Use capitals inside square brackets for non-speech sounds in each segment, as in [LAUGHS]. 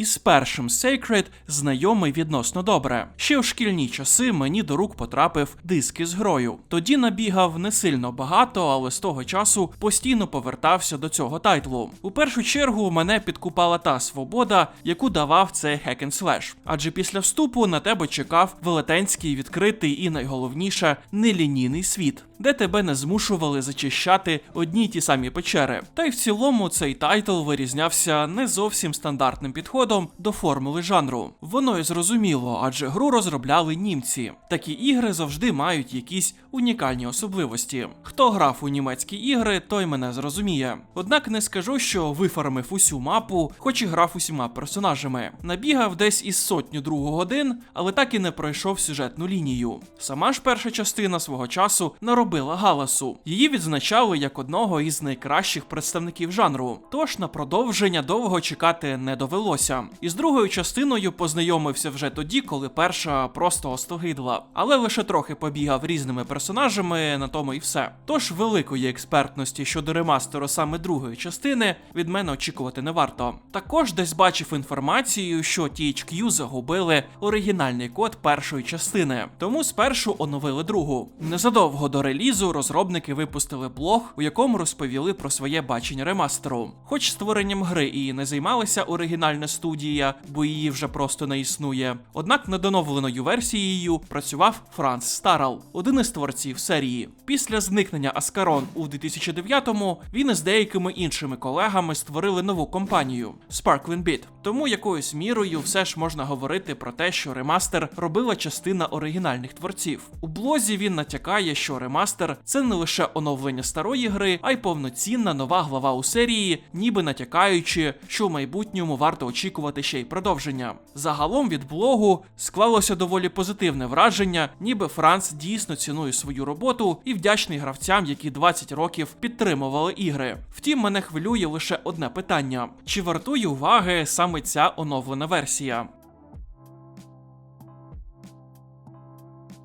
із першим Sacred знайомий відносно добре. Ще у шкільні часи мені до рук потрапив диск із грою. Тоді набігав не сильно багато, але з того часу постійно повертався до цього тайтлу. У першу чергу мене підкупала та свобода, яку давав цей hack and slash. Адже після вступу на тебе чекав велетенський відкритий і найголовніше нелінійний світ, де тебе не змушували зачищати одні й ті самі печери. Та й в цілому цей тайтл вирізнявся не зовсім стандартним підходом до формули жанру. Воно і зрозуміло, адже гру розробляли німці. Такі ігри завжди мають якісь унікальні особливості. Хто грав у німецькі ігри, той мене зрозуміє. Однак не скажу, що вифармив усю мапу, хоч і грав усіма персонажами. Набігав десь із сотню другу годин, але так і не пройшов сюжетну лінію. Сама ж перша частина свого часу наробила галасу. Її відзначали як одного із найкращих представників жанру. Тож на продовження довго чекати не довелося. Із другою частиною познайомився вже тоді, коли перша просто остогидла. Але лише трохи побігав різними персонажами, на тому і все. Тож великої експертності щодо ремастеру саме другої частини від мене очікувати не варто. Також десь бачив інформацію, що THQ загубили оригінальний код першої частини, тому спершу оновили другу. Незадовго до релізу розробники випустили блог, у якому розповіли про своє бачення ремастеру. Хоч створенням гри і не займалася оригінальна студія, бо її вже просто не існує. Однак над оновленою версією працював Франц Старал, один із творців серії. Після зникнення Аскарон у 2009-му він із деякими іншими колегами створили нову компанію Sparkling Beat. Тому якоюсь мірою все ж можна говорити про те, що ремастер робила частина оригінальних творців. У блозі він натякає, що ремастер це не лише оновлення старої гри, а й повноцінна нова глава у серії, ніби натякаючи, що в майбутньому варто очікувати ще й продовження. Загалом від блогу склалося доволі позитивне враження, ніби Франц дійсно цінує свою роботу і вдячний гравцям, які 20 років підтримували ігри. Втім, мене хвилює лише одне питання: чи вартує уваги саме ця оновлена версія?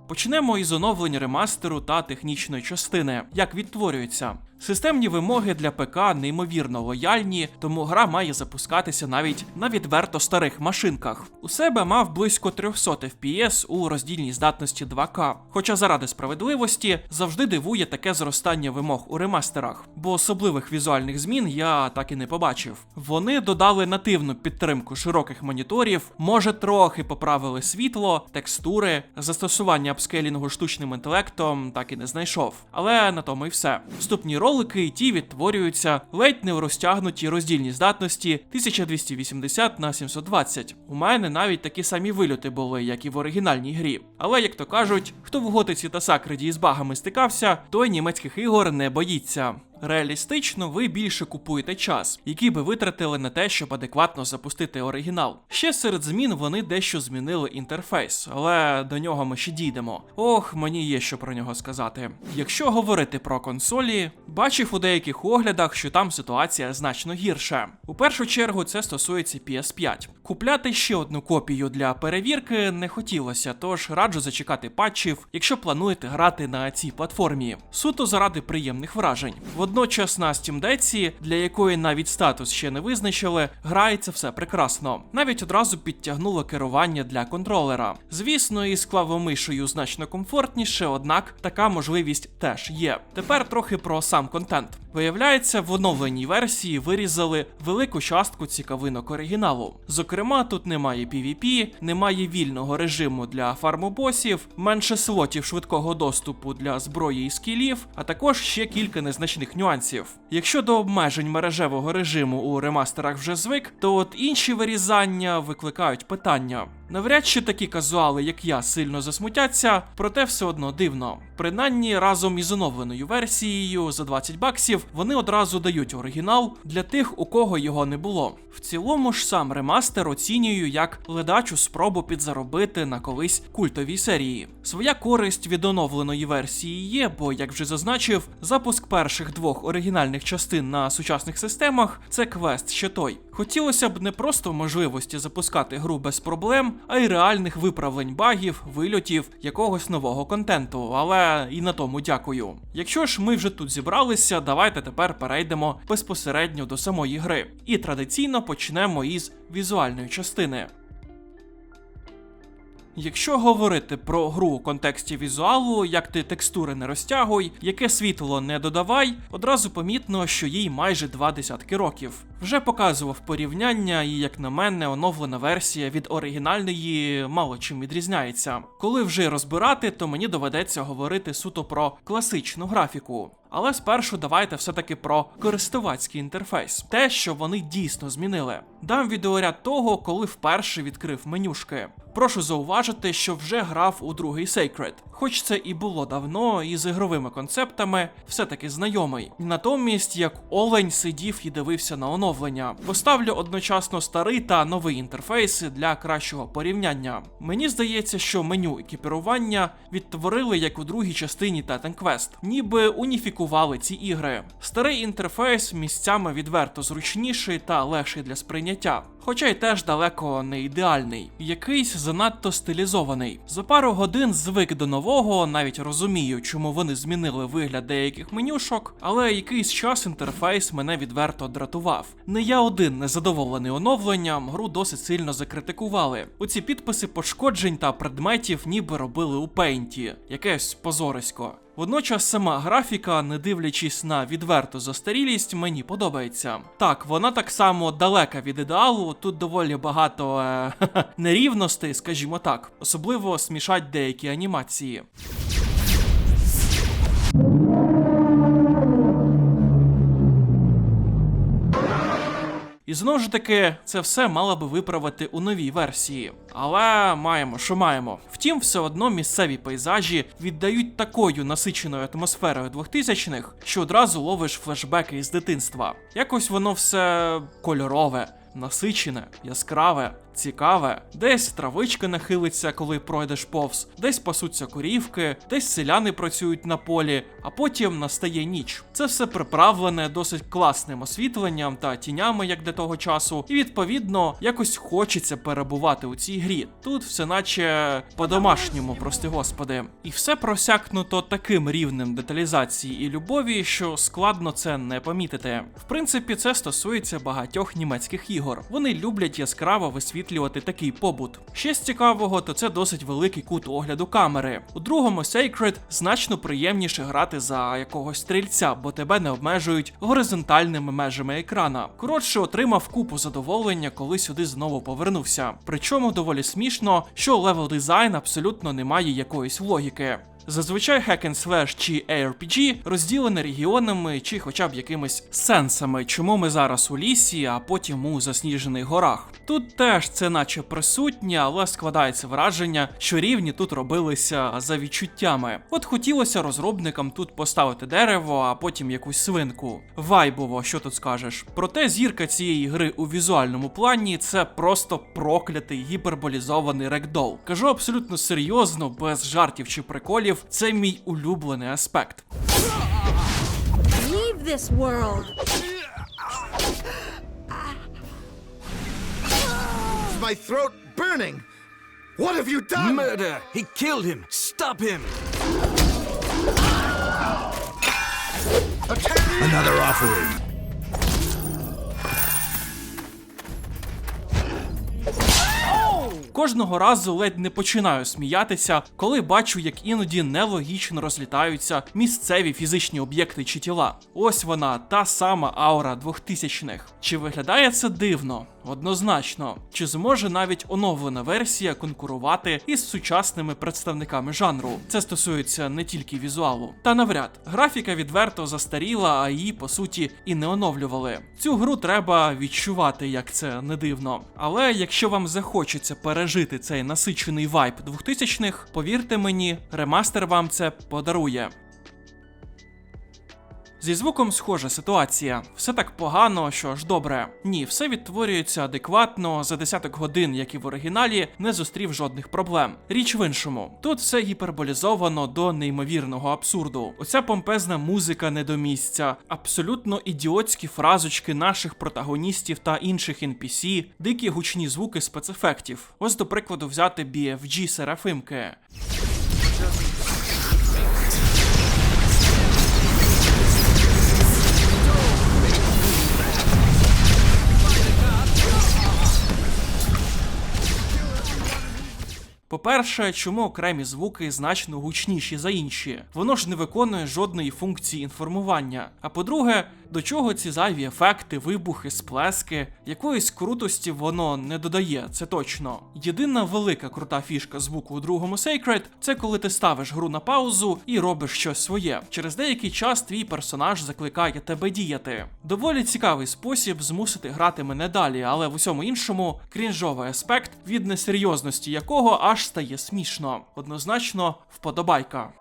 Почнемо із оновлення ремастеру та технічної частини, як відтворюється. Системні вимоги для ПК неймовірно лояльні, тому гра має запускатися навіть на відверто старих машинках. У себе мав близько 300 FPS у роздільній здатності 2К. Хоча заради справедливості завжди дивує таке зростання вимог у ремастерах, бо особливих візуальних змін я так і не побачив. Вони додали нативну підтримку широких моніторів, може трохи поправили світло, текстури, застосування апскейлінгу штучним інтелектом так і не знайшов. Але на тому і все. Вступні ролики і ті відтворюються ледь не в розтягнутій роздільній здатності 1280 на 720. У мене навіть такі самі вильоти були, як і в оригінальній грі. Але як то кажуть, хто в готиці та сакриді із багами стикався, той німецьких ігор не боїться. Реалістично, ви більше купуєте час, який би витратили на те, щоб адекватно запустити оригінал. Ще серед змін вони дещо змінили інтерфейс, але до нього ми ще дійдемо. Ох, мені є що про нього сказати. Якщо говорити про консолі, бачив у деяких оглядах, що там ситуація значно гірша. У першу чергу це стосується PS5. Купляти ще одну копію для перевірки не хотілося, тож раджу зачекати патчів, якщо плануєте грати на цій платформі. Суто заради приємних вражень. Водночас на Steam Deck, для якої навіть статус ще не визначили, грається все прекрасно. Навіть одразу підтягнуло керування для контролера. Звісно, із клавомишею значно комфортніше, однак така можливість теж є. Тепер трохи про сам контент. Виявляється, в оновленій версії вирізали велику частку цікавинок оригіналу. Зокрема, тут немає PvP, немає вільного режиму для фармобосів, менше слотів швидкого доступу для зброї і скілів, а також ще кілька незначних нюансів. Якщо до обмежень мережевого режиму у ремастерах вже звик, то от інші вирізання викликають питання. Навряд чи такі казуали, як я, сильно засмутяться, проте все одно дивно. Принаймні, разом із оновленою версією за 20 баксів вони одразу дають оригінал для тих, у кого його не було. В цілому ж сам ремастер оцінюю як ледачу спробу підзаробити на колись культовій серії. Своя користь від оновленої версії є, бо, як вже зазначив, запуск перших двох оригінальних частин на сучасних системах це квест ще той. Хотілося б не просто можливості запускати гру без проблем, а й реальних виправлень багів, вильотів, якогось нового контенту, але і на тому дякую. Якщо ж ми вже тут зібралися, давайте тепер перейдемо безпосередньо до самої гри. І традиційно почнемо із візуальної частини. Якщо говорити про гру у контексті візуалу, як ти текстури не розтягуй, яке світло не додавай, одразу помітно, що їй майже два десятки років. Вже показував порівняння, і як на мене, оновлена версія від оригінальної мало чим відрізняється. Коли вже розбирати, то мені доведеться говорити суто про класичну графіку. Але спершу давайте все-таки про користувацький інтерфейс, те, що вони дійсно змінили. Дам відеоряд того, коли вперше відкрив менюшки. Прошу зауважити, що вже грав у другий Sacred. Хоч це і було давно, і з ігровими концептами все-таки знайомий. Натомість, як Олень сидів і дивився на оновлення. Поставлю одночасно старий та новий інтерфейси для кращого порівняння. Мені здається, що меню екіпірування відтворили як у другій частині Titan Quest, ніби уніфікували ці ігри. Старий інтерфейс місцями відверто зручніший та легший для сприйняття. Хоча й теж далеко не ідеальний, якийсь занадто стилізований. За пару годин звик до нового, навіть розумію, чому вони змінили вигляд деяких менюшок, але якийсь час інтерфейс мене відверто дратував. Не я один незадоволений оновленням, гру досить сильно закритикували. Оці підписи пошкоджень та предметів ніби робили у пейнті, якесь позорисько. Водночас сама графіка, не дивлячись на відверту застарілість, мені подобається. Так, вона так само далека від ідеалу, тут доволі багато е, [LAUGHS] нерівностей, скажімо так, особливо смішать деякі анімації. І знову ж таки, це все мало би виправити у новій версії. Але маємо, що маємо. Втім, все одно місцеві пейзажі віддають такою насиченою атмосферою 2000-х, що одразу ловиш флешбеки із дитинства. Якось воно все кольорове, насичене, яскраве. Цікаве, десь травичка нахилиться, коли пройдеш повз, десь пасуться корівки, десь селяни працюють на полі, а потім настає ніч. Це все приправлене досить класним освітленням та тінями, як для того часу, і відповідно якось хочеться перебувати у цій грі. Тут все наче по-домашньому, прости господи. І все просякнуто таким рівнем деталізації і любові, що складно це не помітити. В принципі, це стосується багатьох німецьких ігор. Вони люблять яскраво висвітлювати висвітлювати такий побут. Ще з цікавого, то це досить великий кут огляду камери. У другому Sacred значно приємніше грати за якогось стрільця, бо тебе не обмежують горизонтальними межами екрана. Коротше, отримав купу задоволення, коли сюди знову повернувся. Причому доволі смішно, що левел дизайн абсолютно не має якоїсь логіки. Зазвичай hack and slash чи ARPG розділене регіонами чи хоча б якимись сенсами, чому ми зараз у лісі, а потім у засніжених горах. Тут теж це наче присутнє, але складається враження, що рівні тут робилися за відчуттями. От хотілося розробникам тут поставити дерево, а потім якусь свинку. Вайбово, що тут скажеш. Проте зірка цієї гри у візуальному плані це просто проклятий гіперболізований рекдол. Кажу абсолютно серйозно, без жартів чи приколів. Це мій улюблений аспект. Leave this world. Is my throat burning? What have you done? Murder! He killed him! Stop him! Another offering. Кожного разу ледь не починаю сміятися, коли бачу, як іноді нелогічно розлітаються місцеві фізичні об'єкти чи тіла. Ось вона, та сама аура 2000-х. Чи виглядає це дивно? Однозначно, чи зможе навіть оновлена версія конкурувати із сучасними представниками жанру? Це стосується не тільки візуалу. Та навряд, графіка відверто застаріла, а її по суті і не оновлювали. Цю гру треба відчувати, як це не дивно. Але якщо вам захочеться пережити цей насичений вайб 2000-х, повірте мені, ремастер вам це подарує. Зі звуком схожа ситуація. Все так погано, що аж добре. Ні, все відтворюється адекватно, за десяток годин, як і в оригіналі, не зустрів жодних проблем. Річ в іншому. Тут все гіперболізовано до неймовірного абсурду. Оця помпезна музика не до місця, абсолютно ідіотські фразочки наших протагоністів та інших NPC, дикі гучні звуки спецефектів. Ось до прикладу взяти BFG Серафимки. По-перше, чому окремі звуки значно гучніші за інші? Воно ж не виконує жодної функції інформування. А по-друге, до чого ці зайві ефекти, вибухи, сплески, якоїсь крутості воно не додає, це точно. Єдина велика крута фішка звуку у другому Sacred – це коли ти ставиш гру на паузу і робиш щось своє. Через деякий час твій персонаж закликає тебе діяти. Доволі цікавий спосіб змусити грати мене далі, але в усьому іншому крінжовий аспект, від несерйозності якого аж стає смішно. Однозначно, вподобайка.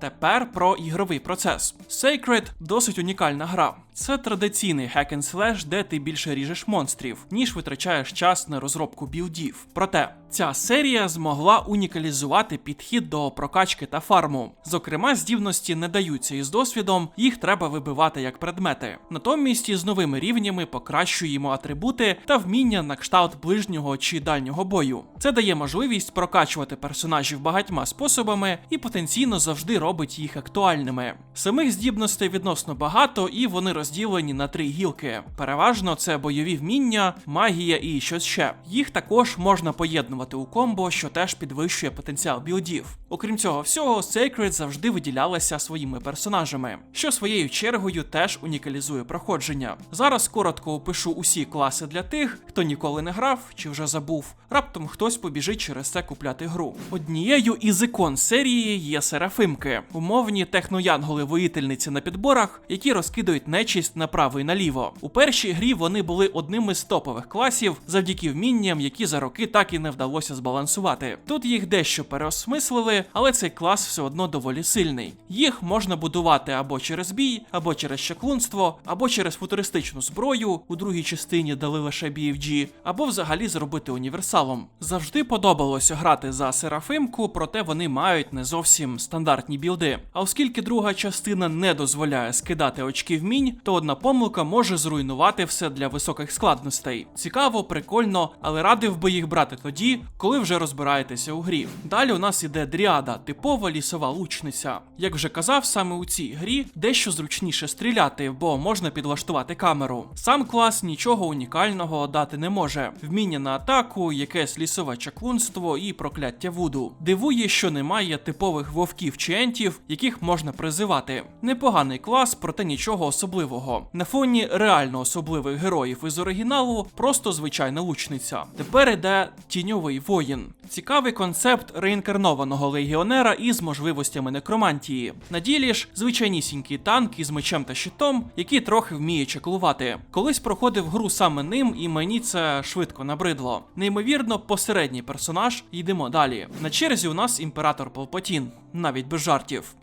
Тепер про ігровий процес. Sacred досить унікальна гра. Це традиційний hack and slash, де ти більше ріжеш монстрів, ніж витрачаєш час на розробку білдів. Проте ця серія змогла унікалізувати підхід до прокачки та фарму. Зокрема, здібності не даються із досвідом, їх треба вибивати як предмети. Натомість із новими рівнями покращуємо атрибути та вміння на кшталт ближнього чи дальнього бою. Це дає можливість прокачувати персонажів багатьма способами і потенційно завжди робить їх актуальними. Самих здібностей відносно багато, і вони розділені на три гілки. Переважно це бойові вміння, магія і щось ще. Їх також можна поєднувати у комбо, що теж підвищує потенціал білдів. Окрім цього всього, Sacred завжди виділялася своїми персонажами, що своєю чергою теж унікалізує проходження. Зараз коротко опишу усі класи для тих, хто ніколи не грав чи вже забув. Раптом хтось побіжить через це купляти гру. Однією із ікон серії є Серафимки, умовні техноянголи-воїтельниці на підборах, які розкидають нечисть направо і наліво. У першій грі вони були одним із топових класів завдяки вмінням, які за роки так і не вдалося збалансувати. Тут їх дещо переосмислили, але цей клас все одно доволі сильний. Їх можна будувати або через бій, або через чаклунство, або через футуристичну зброю. У другій частині дали лише BFG, або взагалі зробити універсалом. Завжди подобалося грати за Серафимку, проте вони мають не зовсім стандартні білди. А оскільки друга частина не дозволяє скидати очки вмінь, то одна помилка може зруйнувати все для високих складностей. Цікаво, прикольно, але радив би їх брати тоді, коли вже розбираєтеся у грі. Далі у нас іде дріада, типова лісова лучниця. Як вже казав, саме у цій грі дещо зручніше стріляти, бо можна підлаштувати камеру. Сам клас нічого унікального дати не може. Вміння на атаку, якесь лісове чаклунство і прокляття вуду. Дивує, що немає типових вовків чи ентів, яких можна призивати. Непоганий клас, проте нічого особливого. На фоні реально особливих героїв із оригіналу просто звичайна лучниця. Тепер іде тіньовий воїн. Цікавий концепт реінкарнованого легіонера із можливостями некромантії. На ділі ж звичайнісінький танк із мечем та щитом, який трохи вміє чеклувати. Колись проходив гру саме ним, і мені це швидко набридло. Неймовірно, посередній персонаж. Йдемо далі. На черзі у нас імператор Палпатін, навіть без жартів.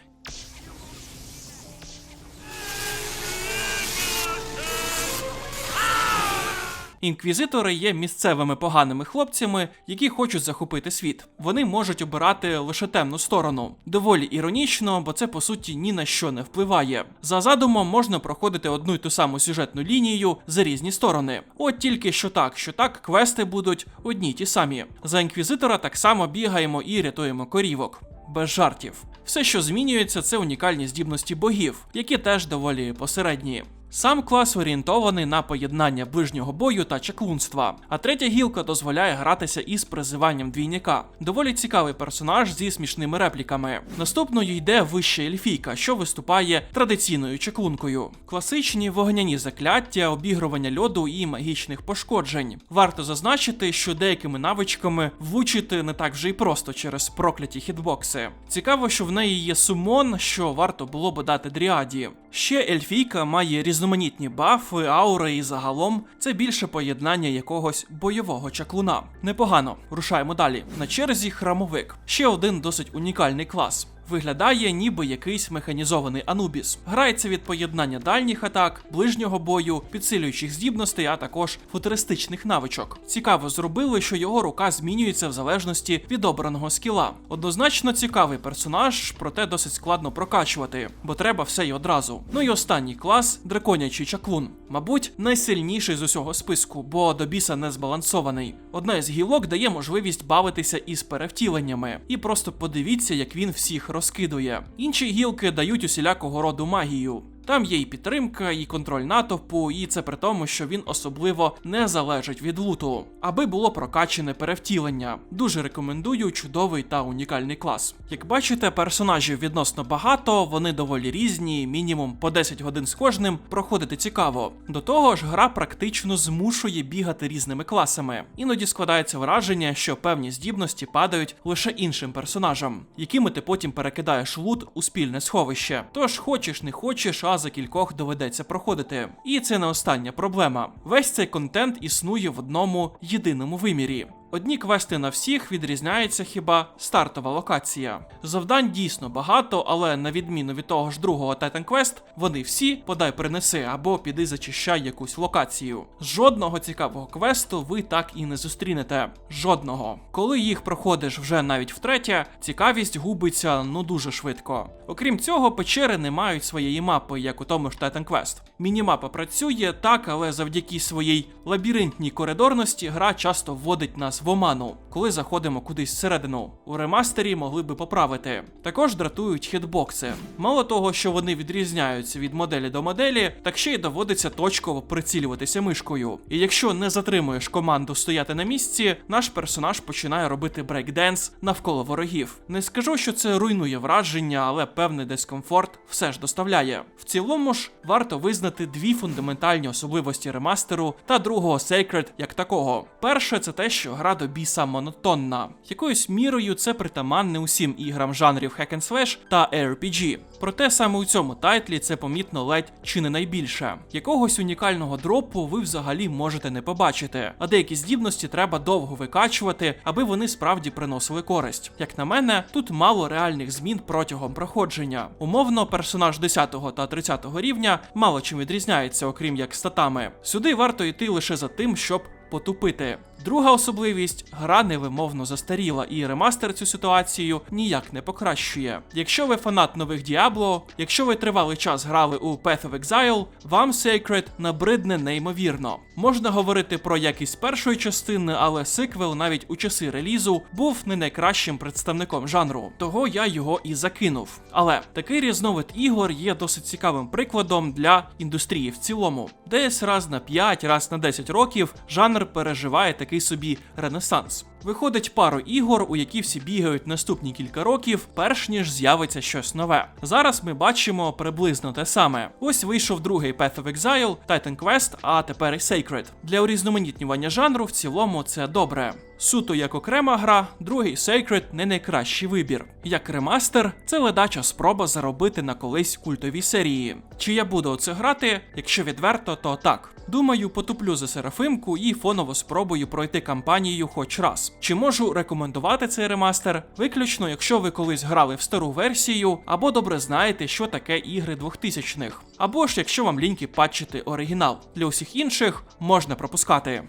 Інквізитори є місцевими поганими хлопцями, які хочуть захопити світ. Вони можуть обирати лише темну сторону. Доволі іронічно, бо це по суті ні на що не впливає. За задумом можна проходити одну й ту саму сюжетну лінію за різні сторони. От тільки що так, що так, квести будуть одні й ті самі. За інквізитора так само бігаємо і рятуємо корівок. Без жартів. Все, що змінюється, це унікальні здібності богів, які теж доволі посередні. Сам клас орієнтований на поєднання ближнього бою та чаклунства, а третя гілка дозволяє гратися із призиванням двійника. Доволі цікавий персонаж зі смішними репліками. Наступною йде вища ельфійка, що виступає традиційною чаклункою. Класичні вогняні закляття, обігрування льоду і магічних пошкоджень. Варто зазначити, що деякими навичками влучити не так вже й просто через прокляті хітбокси. Цікаво, що в неї є сумон, що варто було би дати дріаді. Ще ельфійка має різновидні різноманітні бафи, аури і загалом це більше поєднання якогось бойового чаклуна. Непогано, рушаємо далі. На черзі храмовик. Ще один досить унікальний клас. Виглядає ніби якийсь механізований Анубіс. Грається від поєднання дальніх атак, ближнього бою, підсилюючих здібностей, а також футуристичних навичок. Цікаво зробили, що його рука змінюється в залежності від обраного скіла. Однозначно цікавий персонаж, проте досить складно прокачувати, бо треба все й одразу. Ну і останній клас драконячий чаклун. Мабуть, найсильніший з усього списку, бо до біса не збалансований. Одна із гілок дає можливість бавитися із перевтіленнями. І просто подивіться, як він всіх розкидує. Інші гілки дають усілякого роду магію. Там є і підтримка, і контроль натовпу, і це при тому, що він особливо не залежить від луту, аби було прокачане перевтілення. Дуже рекомендую чудовий та унікальний клас. Як бачите, персонажів відносно багато, вони доволі різні, мінімум по 10 годин з кожним проходити цікаво. До того ж, гра практично змушує бігати різними класами. Іноді складається враження, що певні здібності падають лише іншим персонажам, якими ти потім перекидаєш лут у спільне сховище. Тож хочеш не хочеш, а за кількох доведеться проходити. І це не остання проблема. Весь цей контент існує в одному єдиному вимірі. Одні квести на всіх відрізняється хіба стартова локація. Завдань дійсно багато, але на відміну від того ж другого Titan Quest, вони всі подай принеси або піди зачищай якусь локацію. Жодного цікавого квесту ви так і не зустрінете. Жодного. Коли їх проходиш вже навіть втретє, цікавість губиться ну дуже швидко. Окрім цього, печери не мають своєї мапи, як у тому ж Titan Quest. Мінімапа працює так, але завдяки своїй лабіринтній коридорності гра часто вводить нас в оману, коли заходимо кудись всередину. У ремастері могли би поправити. Також дратують хітбокси. Мало того, що вони відрізняються від моделі до моделі, так ще й доводиться точково прицілюватися мишкою. І якщо не затримуєш команду стояти на місці, наш персонаж починає робити брейкденс навколо ворогів. Не скажу, що це руйнує враження, але певний дискомфорт все ж доставляє. В цілому ж варто визнати дві фундаментальні особливості ремастеру та другого Sacred як такого. Перше, це те, що гра до біса монотонна. Якоюсь мірою це притаманне усім іграм жанрів Hack and Slash та RPG. Проте саме у цьому тайтлі це помітно ледь чи не найбільше. Якогось унікального дропу ви взагалі можете не побачити, а деякі здібності треба довго викачувати, аби вони справді приносили користь. Як на мене, тут мало реальних змін протягом проходження. Умовно, персонаж 10 та 30 рівня мало чим відрізняється, окрім як статами. Сюди варто йти лише за тим, щоб потупити. Друга особливість гра невимовно застаріла, і ремастер цю ситуацію ніяк не покращує. Якщо ви фанат нових Діабло, якщо ви тривалий час грали у Path of Exile, вам Sacred набридне неймовірно. Можна говорити про якість першої частини, але сиквел навіть у часи релізу був не найкращим представником жанру, того я його і закинув. Але такий різновид ігор є досить цікавим прикладом для індустрії в цілому. Десь раз на 5, раз на 10 років жанр переживає такий собі ренесанс. Виходить пару ігор, у які всі бігають наступні кілька років, перш ніж з'явиться щось нове. Зараз ми бачимо приблизно те саме. Ось вийшов другий Path of Exile, Titan Quest, а тепер і Sacred. Для урізноманітнювання жанру в цілому це добре. Суто як окрема гра, другий Sacred не найкращий вибір. Як ремастер, це ледача спроба заробити на колись культові серії. Чи я буду оце грати? Якщо відверто, то так. Думаю, потуплю за Серафимку і фоново спробую пройти кампанію хоч раз. Чи можу рекомендувати цей ремастер? Виключно, якщо ви колись грали в стару версію, або добре знаєте, що таке ігри 2000-х. Або ж якщо вам ліньки патчити оригінал. Для усіх інших можна пропускати.